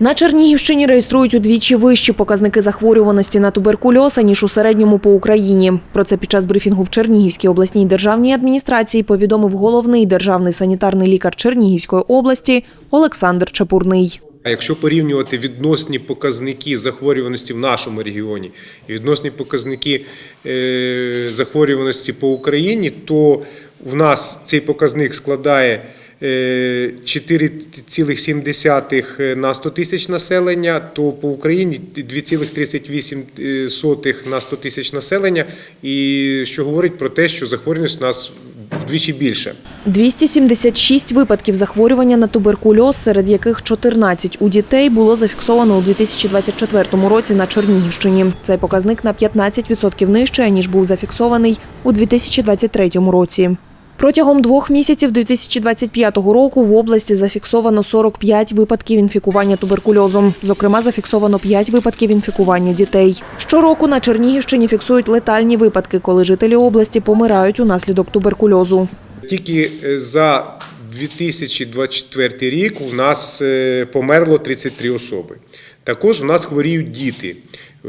На Чернігівщині реєструють удвічі вищі показники захворюваності на туберкульоз, ніж у середньому по Україні. Про це під час брифінгу в Чернігівській обласній державній адміністрації повідомив головний державний санітарний лікар Чернігівської області Олександр Чепурний. А якщо порівнювати відносні показники захворюваності в нашому регіоні і відносні показники е, захворюваності по Україні, то в нас цей показник складає 4,7 на 100 тисяч населення, то по Україні 2,38 на 100 тисяч населення, і що говорить про те, що захворюваність у нас вдвічі більше. 276 випадків захворювання на туберкульоз, серед яких 14 у дітей було зафіксовано у 2024 році на Чернігівщині. Цей показник на 15% нижче, ніж був зафіксований у 2023 році. Протягом двох місяців 2025 року в області зафіксовано 45 випадків інфікування туберкульозом. Зокрема, зафіксовано 5 випадків інфікування дітей. Щороку на Чернігівщині фіксують летальні випадки, коли жителі області помирають унаслідок туберкульозу. Тільки е, за 2024 рік у нас е, померло 33 особи. Також у нас хворіють діти. Е,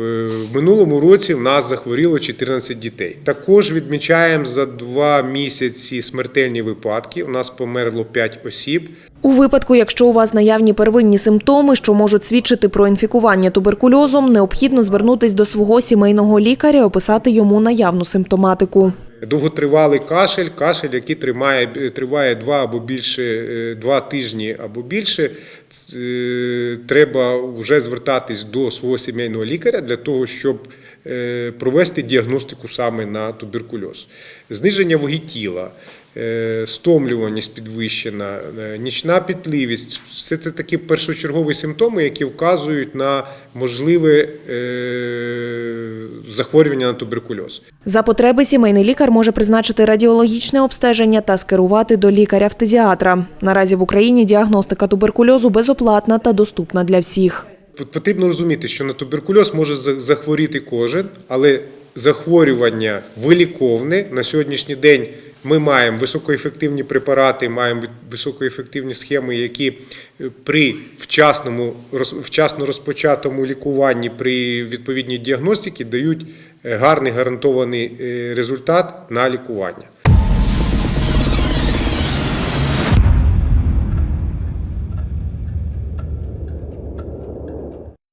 В минулому році в нас захворіло 14 дітей. Також відмічаємо за два місяці смертельні випадки. У нас померло 5 осіб. У випадку, якщо у вас наявні первинні симптоми, що можуть свідчити про інфікування туберкульозом, необхідно звернутись до свого сімейного лікаря описати йому наявну симптоматику. Довготривалий кашель, кашель, який тримає, триває два або більше, е, два тижні або більше, е, треба вже звертатись до свого сімейного лікаря для того, щоб е, провести діагностику саме на туберкульоз. Зниження ваги тіла, стомлюваність підвищена, нічна пітливість все це такі першочергові симптоми, які вказують на можливе захворювання на туберкульоз. За потреби сімейний лікар може призначити радіологічне обстеження та скерувати до лікаря-фтезіатра. Наразі в Україні діагностика туберкульозу безоплатна та доступна для всіх. Потрібно розуміти, що на туберкульоз може захворіти кожен, але захворювання виліковне на сьогоднішній день. Ми маємо високоефективні препарати, маємо високоефективні схеми, які е, при вчасному вчасно розпочатому лікуванні при відповідній діагностиці дають е, гарний гарантований е, результат на лікування.